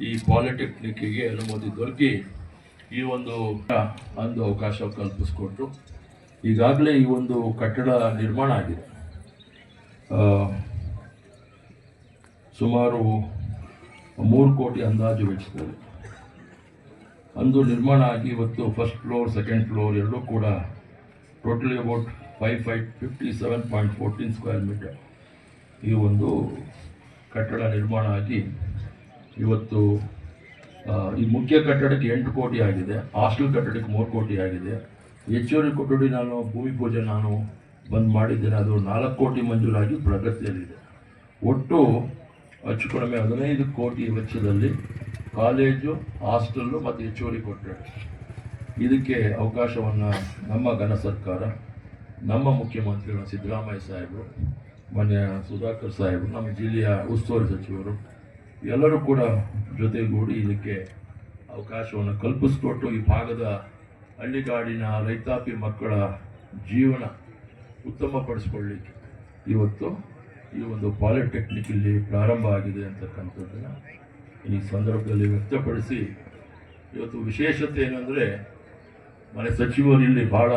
ಈ ಪಾಲಿಟೆಕ್ನಿಕ್ಕಿಗೆ ಅನುಮತಿ ದೊರಕಿ ಈ ಒಂದು ಒಂದು ಅವಕಾಶ ಕಲ್ಪಿಸ್ಕೊಟ್ರು. ಈಗಾಗಲೇ ಈ ಒಂದು ಕಟ್ಟಡ ನಿರ್ಮಾಣ ಆಗಿದೆ. ಸುಮಾರು ಮೂರು ಕೋಟಿ ಅಂದಾಜು ವೆಚ್ಚದಲ್ಲಿ. ಅಂದು ನಿರ್ಮಾಣ ಆಗಿ ಇವತ್ತು ಫಸ್ಟ್ ಫ್ಲೋರ್, ಸೆಕೆಂಡ್ ಫ್ಲೋರ್ ಎರಡೂ ಕೂಡ totally about five five fifty seven point fourteen square metre ಈ ಒಂದು ಕಟ್ಟಡ ನಿರ್ಮಾಣ ಆಗಿ ಇವತ್ತು ಈ ಮುಖ್ಯ ಕಟ್ಟಡಕ್ಕೆ ಎಂಟು ಕೋಟಿ ಆಗಿದೆ, ಹಾಸ್ಟೆಲ್ ಕಟ್ಟಡಕ್ಕೆ ಮೂರು ಕೋಟಿ ಆಗಿದೆ. ಹೆಚ್ಚುವರಿ ಕೊಠಡಿ ನಾನು, ಭೂಮಿ ಪೂಜೆ ನಾನು ಬಂದ್ ಮಾಡಿದ್ದೇನೆ, ಅದು ನಾಲ್ಕು ಕೋಟಿ ಮಂಜೂರಾಗಿ ಪ್ರಗತಿಯಲ್ಲಿದೆ. ಒಟ್ಟು ಅಚ್ಚು ಕಡಿಮೆ ಹದಿನೈದು ಕೋಟಿ ವೆಚ್ಚದಲ್ಲಿ ಕಾಲೇಜು, ಹಾಸ್ಟೆಲ್ಲು ಮತ್ತು ಹೆಚ್ಚುವರಿ ಕೊಠಡಿ. ಇದಕ್ಕೆ ಅವಕಾಶವನ್ನು ನಮ್ಮ ಘನ ಸರ್ಕಾರ, ನಮ್ಮ ಮುಖ್ಯಮಂತ್ರಿಗಳು ಸಿದ್ದರಾಮಯ್ಯ ಸಾಹೇಬರು, ಮಾನ್ಯ ಸುಧಾಕರ್ ಸಾಹೇಬರು, ನಮ್ಮ ಜಿಲ್ಲೆಯ ಉಸ್ತುವಾರಿ ಸಚಿವರು ಎಲ್ಲರೂ ಕೂಡ ಜೊತೆಗೂಡಿ ಇದಕ್ಕೆ ಅವಕಾಶವನ್ನು ಕಲ್ಪಿಸಿಕೊಟ್ಟು ಈ ಭಾಗದ ಹಳ್ಳಿಗಾಡಿನ ರೈತಾಪಿ ಮಕ್ಕಳ ಜೀವನ ಉತ್ತಮಪಡಿಸ್ಕೊಳ್ಳಿಕ್ಕೆ ಇವತ್ತು ಈ ಒಂದು ಪಾಲಿಟೆಕ್ನಿಕ್ ಇಲ್ಲಿ ಪ್ರಾರಂಭ ಆಗಿದೆ ಅಂತಕ್ಕಂಥದ್ದನ್ನು ಈ ಸಂದರ್ಭದಲ್ಲಿ ವ್ಯಕ್ತಪಡಿಸಿ ಇವತ್ತು ವಿಶೇಷತೆ ಏನಂದರೆ ಮನೆ ಸಚಿವರು ಇಲ್ಲಿ ಭಾಳ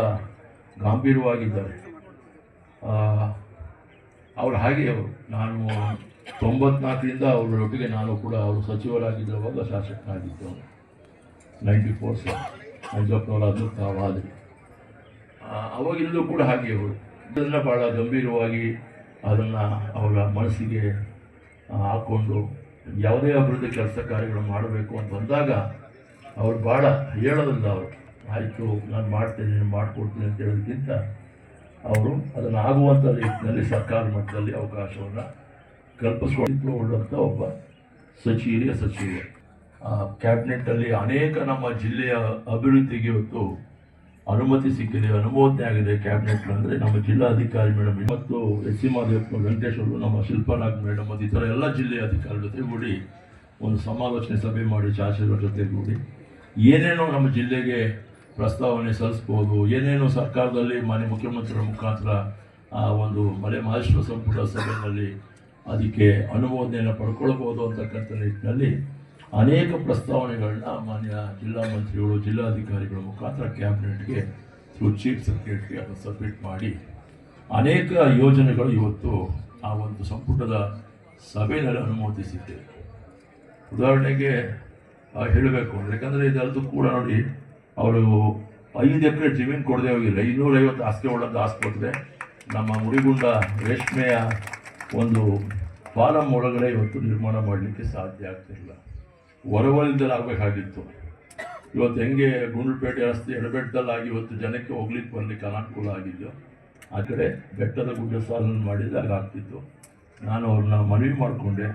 ಗಾಂಭೀರ್ಯವಾಗಿದ್ದಾರೆ ಅವ್ರು ಹಾಗೆ ಅವರು. ನಾನು ತೊಂಬತ್ನಾಲ್ಕರಿಂದ ಅವರೊಟ್ಟಿಗೆ ನಾನು ಕೂಡ ಅವರು ಸಚಿವರಾಗಿದ್ದವಾಗ ಶಾಸಕನಾಗಿದ್ದು ನೈಂಟಿ ಫೋರ್ ಸರ್ ಮಂಜಪ್ಪನವರಾದ್ರು ತಾವಾದ್ರಿ ಅವಾಗಿಂದಲೂ ಕೂಡ ಹಾಗೆ ಅವರು. ಇದನ್ನ ಭಾಳ ಗಂಭೀರವಾಗಿ ಅದನ್ನು ಅವರ ಮನಸ್ಸಿಗೆ ಹಾಕ್ಕೊಂಡು ಯಾವುದೇ ಅಭಿವೃದ್ಧಿ ಕೆಲಸ ಕಾರ್ಯಗಳು ಮಾಡಬೇಕು ಅಂತ ಬಂದಾಗ ಅವರು ಭಾಳ ಹೇಳೋದಿಲ್ಲ ಅವರು, ಆಯಿತು, ನಾನು ಮಾಡ್ತೇನೆ ಮಾಡಿಕೊಡ್ತೀನಿ ಅಂತ ಹೇಳೋದಕ್ಕಿಂತ ಅವರು ಅದನ್ನು ಆಗುವಂಥ ರೀತಿಯಲ್ಲಿ ಸರ್ಕಾರ ಮಟ್ಟದಲ್ಲಿ ಅವಕಾಶವನ್ನು ಕಲ್ಪಿಸ್ಕೊಂಡು ಉಳ್ಳಂಥ ಒಬ್ಬ ಸಚಿವರೇ ಸಚಿವ. ಕ್ಯಾಬಿನೆಟ್ಟಲ್ಲಿ ಅನೇಕ ನಮ್ಮ ಜಿಲ್ಲೆಯ ಅಭಿವೃದ್ಧಿಗೆ ಇವತ್ತು ಅನುಮತಿ ಸಿಕ್ಕಿದೆ, ಅನುಮೋದನೆ ಆಗಿದೆ ಕ್ಯಾಬಿನೆಟ್ ಅಂದರೆ ನಮ್ಮ ಜಿಲ್ಲಾಧಿಕಾರಿ ಮೇಡಮ್ ಮತ್ತು ಎಸ್ ಸಿ ಮಾದೇವಪ್ಪ ವೆಂಕಟೇಶ್ ಅವರು, ನಮ್ಮ ಶಿಲ್ಪಾನಾಗ್ ಮೇಡಮ್ ಮತ್ತು ಥರ ಎಲ್ಲ ಜಿಲ್ಲೆಯ ಅಧಿಕಾರಿಗಳ ಜೊತೆಗೂಡಿ ಒಂದು ಸಮಾಲೋಚನೆ ಸಭೆ ಮಾಡಿ ಶಾಸಕರ ಜೊತೆಗೂಡಿ ಏನೇನೋ ನಮ್ಮ ಜಿಲ್ಲೆಗೆ ಪ್ರಸ್ತಾವನೆ ಸಲ್ಲಿಸ್ಬೋದು, ಏನೇನು ಸರ್ಕಾರದಲ್ಲಿ ಮಾನ್ಯ ಮುಖ್ಯಮಂತ್ರಿಗಳ ಮುಖಾಂತರ ಆ ಒಂದು ಮಲೆ ಮಹೇಶ್ವರ ಸಂಪುಟ ಸಭೆಯಲ್ಲಿ ಅದಕ್ಕೆ ಅನುಮೋದನೆಯನ್ನು ಪಡ್ಕೊಳ್ಬೋದು ಅಂತಕ್ಕಂಥ ನಿಟ್ಟಿನಲ್ಲಿ ಅನೇಕ ಪ್ರಸ್ತಾವನೆಗಳನ್ನ ಮಾನ್ಯ ಜಿಲ್ಲಾ ಮಂತ್ರಿಗಳು, ಜಿಲ್ಲಾಧಿಕಾರಿಗಳ ಮುಖಾಂತರ ಕ್ಯಾಬಿನೆಟ್ಗೆ ಥ್ರೂ ಚೀಫ್ ಸೆಕ್ರೆಟರಿ ಅದನ್ನು ಸಬ್ಮಿಟ್ ಮಾಡಿ ಅನೇಕ ಯೋಜನೆಗಳು ಇವತ್ತು ಆ ಒಂದು ಸಂಪುಟದ ಸಭೆಯಲ್ಲಿ ಅನುಮೋದಿಸಿದ್ದೆ ಉದಾಹರಣೆಗೆ ಹೇಳಬೇಕು ಅಂದರೆ, ಯಾಕಂದರೆ ಇದೆಲ್ಲದೂ ಕೂಡ ನೋಡಿ, ಅವರು ಐದು ಎಕರೆ ಜಮೀನು ಕೊಡದೆ ಹೋಗಿಲ್ಲ. ಇನ್ನೂರೈವತ್ತು ಹಾಸಿಗೆ ಒಳದ ಆಸ್ಪತ್ರೆ ನಮ್ಮ ಮುಡಿಗುಂಡ ರೇಷ್ಮೆಯ ಒಂದು ಫಾರಂ ಒಳಗಡೆ ಇವತ್ತು ನಿರ್ಮಾಣ ಮಾಡಲಿಕ್ಕೆ ಸಾಧ್ಯ ಆಗ್ತಿರಲಿಲ್ಲ ಹೊರವಲಯದಲ್ಲಿ ಆಗಬೇಕಾಗಿತ್ತು. ಇವತ್ತು ಹೆಂಗೆ ಗುಂಡ್ಲುಪೇಟೆ ರಸ್ತೆ ಎಡಬೆಟ್ಟದಲ್ಲಾಗಿ ಇವತ್ತು ಜನಕ್ಕೆ ಹೋಗ್ಲಿಕ್ಕೆ ಬರಲಿಕ್ಕೆ ಅನಾನುಕೂಲ ಆಗಿದ್ದು ಆ ಕಡೆ ಬೆಟ್ಟದ ಗುಡ್ಡ ಸಾಲನ್ನು ಮಾಡಿದರೆ ಅದಾಗ್ತಿತ್ತು ನಾನು ಅವ್ರನ್ನ ಮನವಿ ಮಾಡಿಕೊಂಡೆ.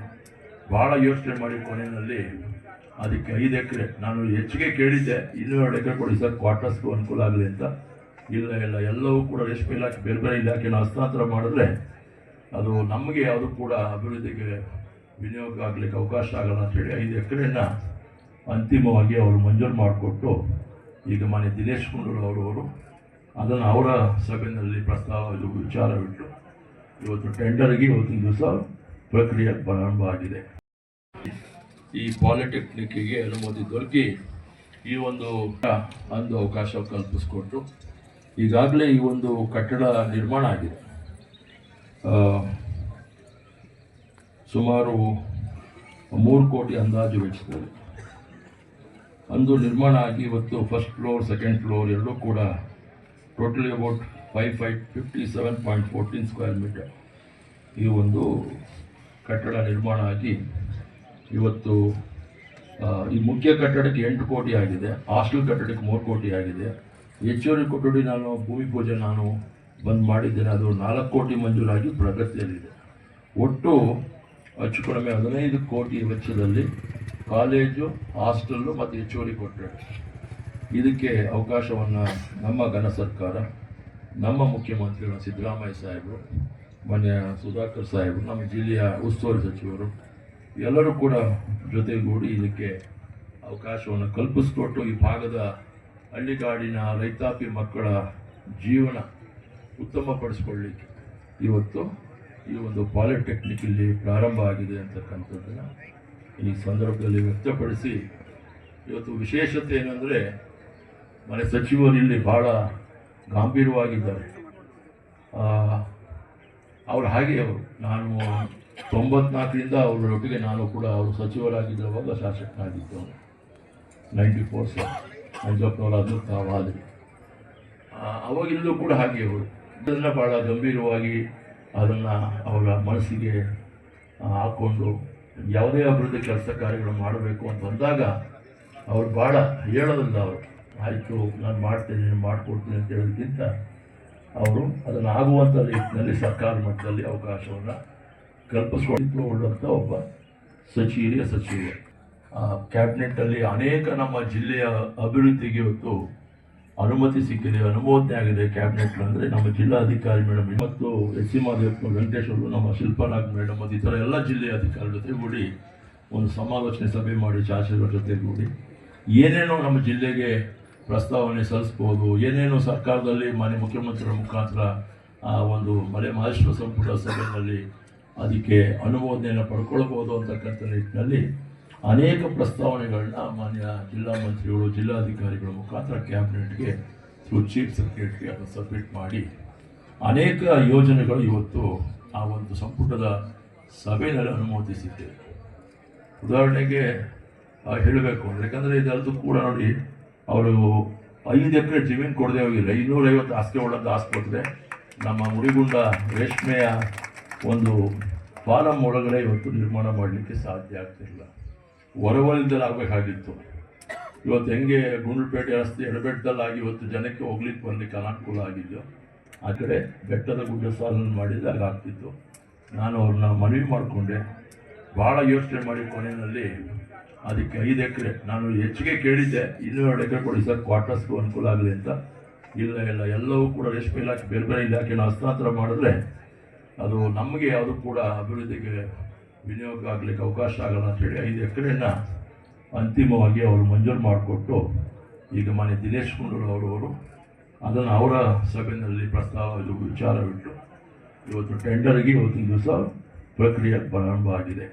ಭಾಳ ಯೋಚನೆ ಮಾಡಿ ಕೊನೆಯಲ್ಲಿ ಅದಕ್ಕೆ ಐದು ಎಕರೆ. ನಾನು ಹೆಚ್ಚಿಗೆ ಕೇಳಿದ್ದೆ, ಇನ್ನೂ ಎರಡು ಎಕರೆ ಕೊಡಿ ಸರ್, ಕ್ವಾರ್ಟರ್ಸ್ಗೂ ಅನುಕೂಲ ಆಗಲಿ ಅಂತ. ಇಲ್ಲ ಇಲ್ಲ, ಎಲ್ಲವೂ ಕೂಡ ರೇಷ್ಮೆ ಇಲಾಖೆ, ಬೇರೆ ಬೇರೆ ಇಲಾಖೆನ ಹಸ್ತಾಂತರ ಮಾಡಿದ್ರೆ ಅದು ನಮಗೆ ಯಾವುದು ಕೂಡ ಅಭಿವೃದ್ಧಿಗೆ ವಿನಿಯೋಗ ಆಗಲಿಕ್ಕೆ ಅವಕಾಶ ಆಗಲ್ಲ ಅಂತೇಳಿ ಐದು ಎಕರೆಯನ್ನು ಅಂತಿಮವಾಗಿ ಅವರು ಮಂಜೂರು ಮಾಡಿಕೊಟ್ಟು ಈಗ ಮಾನ್ಯ ದಿನೇಶ್ ಗುಂಡೂರು ಅವರು ಅದನ್ನು ಅವರ ಸಭೆಯಲ್ಲಿ ಪ್ರಸ್ತಾವ ಇದು ವಿಚಾರವಿಟ್ಟು ಇವತ್ತು ಟೆಂಡರ್ಗೆ ಇವತ್ತಿನ ದಿವಸ ಪ್ರಕ್ರಿಯೆ ಪ್ರಾರಂಭ ಆಗಿದೆ. ಈ ಪಾಲಿಟೆಕ್ನಿಕ್ಕಿಗೆ ಅನುಮತಿ ದೊರಕಿ ಈ ಒಂದು ಒಂದು ಅವಕಾಶ ಕಲ್ಪಿಸ್ಕೊಟ್ರು. ಈಗಾಗಲೇ ಈ ಒಂದು ಕಟ್ಟಡ ನಿರ್ಮಾಣ ಆಗಿದೆ. ಸುಮಾರು ಮೂರು ಕೋಟಿ ಅಂದಾಜು ವೆಚ್ಚದಲ್ಲಿ ಅಂದು ನಿರ್ಮಾಣ ಆಗಿ ಇವತ್ತು ಫಸ್ಟ್ ಫ್ಲೋರ್ ಸೆಕೆಂಡ್ ಫ್ಲೋರ್ ಎರಡೂ ಕೂಡ totally about five five fifty seven point fourteen square metre ಈ ಒಂದು ಕಟ್ಟಡ ನಿರ್ಮಾಣ ಆಗಿ ಇವತ್ತು ಈ ಮುಖ್ಯ ಕಟ್ಟಡಕ್ಕೆ ಎಂಟು ಕೋಟಿ ಆಗಿದೆ ಹಾಸ್ಟೆಲ್ ಕಟ್ಟಡಕ್ಕೆ ಮೂರು ಕೋಟಿ ಆಗಿದೆ. ಹೆಚ್ಚುವರಿ ಕೊಠಡಿ ನಾನು, ಭೂಮಿ ಪೂಜೆ ನಾನು ಬಂದ್ ಮಾಡಿದ್ದೇನೆ ಅದು ನಾಲ್ಕು ಕೋಟಿ ಮಂಜೂರಾಗಿ ಪ್ರಗತಿಯಲ್ಲಿದೆ. ಒಟ್ಟು ಹೆಚ್ಚು ಕಡಿಮೆ ಹದಿನೈದು ಕೋಟಿ ವೆಚ್ಚದಲ್ಲಿ ಕಾಲೇಜು, ಹಾಸ್ಟೆಲ್ಲು ಮತ್ತು ಹೆಚ್ಚುವರಿ ಕೊಟ್ಟರೆ. ಇದಕ್ಕೆ ಅವಕಾಶವನ್ನು ನಮ್ಮ ಘನ ಸರ್ಕಾರ, ನಮ್ಮ ಮುಖ್ಯಮಂತ್ರಿಗಳು ಸಿದ್ದರಾಮಯ್ಯ ಸಾಹೇಬರು, ಮಾನ್ಯ ಸುಧಾಕರ್ ಸಾಹೇಬರು, ನಮ್ಮ ಜಿಲ್ಲೆಯ ಉಸ್ತುವಾರಿ ಸಚಿವರು, ಎಲ್ಲರೂ ಕೂಡ ಜೊತೆಗೂಡಿ ಇದಕ್ಕೆ ಅವಕಾಶವನ್ನು ಕಲ್ಪಿಸ್ಕೊಟ್ಟು ಈ ಭಾಗದ ಹಳ್ಳಿಗಾಡಿನ ರೈತಾಪಿ ಮಕ್ಕಳ ಜೀವನ ಉತ್ತಮಪಡಿಸ್ಕೊಳ್ಳಿಕ್ಕೆ. ಇವತ್ತು ಈ ಒಂದು ಪಾಲಿಟೆಕ್ನಿಕ್ ಇಲ್ಲಿ ಪ್ರಾರಂಭ ಆಗಿದೆ ಅಂತಕ್ಕಂಥದ್ದನ್ನು ಈ ಸಂದರ್ಭದಲ್ಲಿ ವ್ಯಕ್ತಪಡಿಸಿ ಇವತ್ತು ವಿಶೇಷತೆ ಏನಂದರೆ ಮನೆ ಸಚಿವರು ಇಲ್ಲಿ ಭಾಳ ಗಾಂಭೀರ್ಯವಾಗಿದ್ದಾರೆ. ಅವರು ಹಾಗೆ ಅವರು. ನಾನು ತೊಂಬತ್ನಾಲ್ಕರಿಂದ ಅವರೊಟ್ಟಿಗೆ ನಾನು ಕೂಡ ಅವರು ಸಚಿವರಾಗಿದ್ದವಾಗ ಶಾಸಕನಾಗಿದ್ದು. ನೈಂಟಿ ಫೋರ್ ನಂಜಪ್ಪನವರ ಅದು ತಾವಾದರೆ. ಅವಾಗಿಂದಲೂ ಕೂಡ ಹಾಗೆ ಅವರು. ಇದನ್ನು ಭಾಳ ಗಂಭೀರವಾಗಿ ಅದನ್ನು ಅವರ ಮನಸ್ಸಿಗೆ ಹಾಕ್ಕೊಂಡು ಯಾವುದೇ ಅಭಿವೃದ್ಧಿ ಕೆಲಸ ಕಾರ್ಯಗಳು ಮಾಡಬೇಕು ಅಂತ ಬಂದಾಗ ಅವ್ರು ಭಾಳ ಹೇಳೋದಿಲ್ಲ ಅವರು, ಆಯಿತು ನಾನು ಮಾಡ್ತೇನೆ ಮಾಡಿಕೊಡ್ತೀನಿ ಅಂತ ಹೇಳೋದಕ್ಕಿಂತ ಅವರು ಅದನ್ನು ಆಗುವಂಥ ರೀತಿಯಲ್ಲಿ ಸರ್ಕಾರ ಮಟ್ಟದಲ್ಲಿ ಅವಕಾಶವನ್ನು ಕಲ್ಪಿಸ್ಕೊಂಡಿರುವಂಥ ಒಬ್ಬ ಸಚಿ ಸಚಿವ. ಕ್ಯಾಬಿನೆಟ್ ಕ್ಯಾಬಿನೆಟ್ಟಲ್ಲಿ ಅನೇಕ ನಮ್ಮ ಜಿಲ್ಲೆಯ ಅಭಿವೃದ್ಧಿಗೆ ಇವತ್ತು ಅನುಮತಿ ಸಿಕ್ಕಿದೆ, ಅನುಮೋದನೆ ಆಗಿದೆ ಕ್ಯಾಬಿನೆಟ್ ಅಂದರೆ ನಮ್ಮ ಜಿಲ್ಲಾಧಿಕಾರಿ ಮೇಡಮ್ ಮತ್ತು ಎಸ್ ಸಿ ಮಾದೇವಪ್ಪ ವೆಂಕಟೇಶ್ ಅವರು, ನಮ್ಮ ಶಿಲ್ಪನಾಗ್ ಮೇಡಮ್ ಮತ್ತು ಇತರ ಎಲ್ಲ ಜಿಲ್ಲೆಯ ಅಧಿಕಾರಿ ಜೊತೆಗೂಡಿ ಒಂದು ಸಮಾಲೋಚನೆ ಸಭೆ ಮಾಡಿ ಶಾಸಕರ ಜೊತೆಗೂಡಿ. ಏನೇನೋ ನಮ್ಮ ಜಿಲ್ಲೆಗೆ ಪ್ರಸ್ತಾವನೆ ಸಲ್ಲಿಸ್ಬೋದು, ಏನೇನೋ ಸರ್ಕಾರದಲ್ಲಿ ಮಾನ್ಯ ಮುಖ್ಯಮಂತ್ರಿಗಳ ಮುಖಾಂತರ, ಆ, ಒಂದು ಮಲೆ ಮಹೇಶ್ವರ ಸಂಪುಟ ಸಭೆಯಲ್ಲಿ ಅದಕ್ಕೆ ಅನುಮೋದನೆಯನ್ನು ಪಡ್ಕೊಳ್ಬೋದು ಅಂತಕ್ಕಂಥ ನಿಟ್ಟಿನಲ್ಲಿ ಅನೇಕ ಪ್ರಸ್ತಾವನೆಗಳನ್ನ ಮಾನ್ಯ ಜಿಲ್ಲಾ ಮಂತ್ರಿಗಳು, ಜಿಲ್ಲಾಧಿಕಾರಿಗಳ ಮುಖಾಂತರ ಕ್ಯಾಬಿನೆಟ್ಗೆ ಥ್ರೂ ಚೀಫ್ ಸೆಕ್ರೆಟರಿ ಅದನ್ನು ಸಬ್ಮಿಟ್ ಮಾಡಿ ಅನೇಕ ಯೋಜನೆಗಳು ಇವತ್ತು ಆ ಒಂದು ಸಂಪುಟದ ಸಭೆಯಲ್ಲಿ ಅನುಮೋದಿಸಿದ್ದೇವೆ ಉದಾಹರಣೆಗೆ ಹೇಳಬೇಕು ಅಂದರೆ, ಯಾಕಂದರೆ ಇದೆಲ್ಲದೂ ಕೂಡ ನೋಡಿ, ಅವರು ಐದು ಎಕರೆ ಜಮೀನು ಕೊಡದೆ ಹೋಗಿಲ್ಲ. ಇನ್ನೂರೈವತ್ತು ಹಾಸಿಗೆ ಒಳಗೆ ಆಸ್ಪತ್ರೆ ನಮ್ಮ ಮುಡಿಗುಂಡ ರೇಷ್ಮೆಯ ಒಂದು ಫಾರಂ ಒಳಗಡೆ ಇವತ್ತು ನಿರ್ಮಾಣ ಮಾಡಲಿಕ್ಕೆ ಸಾಧ್ಯ ಆಗ್ತಿಲ್ಲ ಹೊರವಲಯದಲ್ಲಿ ಆಗಬೇಕಾಗಿತ್ತು ಇವತ್ತು ಹೆಂಗೆ ಗುಂಡ್ಲುಪೇಟೆ ರಸ್ತೆ ಎಡಬೆಟ್ಟದಲ್ಲಾಗಿ ಇವತ್ತು ಜನಕ್ಕೆ ಹೋಗ್ಲಿಕ್ಕೆ ಬರ್ಲಿಕ್ಕೆ ಅನಾನುಕೂಲ ಆಗಿದ್ದು ಆ ಕಡೆ ಬೆಟ್ಟದ ಗುಡ್ಡ ಸಾಲನ್ನು ಮಾಡಿದಾಗ ಆಗ್ತಿತ್ತು. ನಾನು ಅವ್ರನ್ನ ಮನವಿ ಮಾಡಿಕೊಂಡೆ. ಭಾಳ ಯೋಚನೆ ಮಾಡಿ ಕೊನೆಯಲ್ಲಿ ಅದಕ್ಕೆ ಐದು ಎಕರೆ. ನಾನು ಹೆಚ್ಚಿಗೆ ಕೇಳಿದ್ದೆ, ಇನ್ನೂ ಎರಡು ಎಕರೆ ಕೊಡಿ ಸರ್, ಕ್ವಾರ್ಟರ್ಸ್ಗೂ ಅನುಕೂಲ ಆಗಲಿ ಅಂತ. ಇಲ್ಲ ಇಲ್ಲ, ಎಲ್ಲವೂ ಕೂಡ ರೇಷ್ಮೆ ಇಲಾಖೆ, ಬೇರೆ ಬೇರೆ ಇಲಾಖೆನ ಹಸ್ತಾಂತರ ಮಾಡಿದ್ರೆ ಅದು ನಮಗೆ ಯಾವುದು ಕೂಡ ಅಭಿವೃದ್ಧಿಗೆ ವಿನಿಯೋಗ ಆಗಲಿಕ್ಕೆ ಅವಕಾಶ ಆಗಲ್ಲ ಅಂತೇಳಿ ಐದು ಎಕರೆನ ಅಂತಿಮವಾಗಿ ಅವರು ಮಂಜೂರು ಮಾಡಿಕೊಟ್ಟು, ಈಗ ಮನೆ ದಿನೇಶ್ ಅವರವರು ಅದನ್ನು ಅವರ ಸಭೆಯಲ್ಲಿ ಪ್ರಸ್ತಾವ ವಿಚಾರವಿಟ್ಟು ಇವತ್ತು ಟೆಂಡರ್ಗೆ ಇವತ್ತಿನ ದಿವಸ ಪ್ರಕ್ರಿಯೆ ಪ್ರಾರಂಭ ಆಗಿದೆ.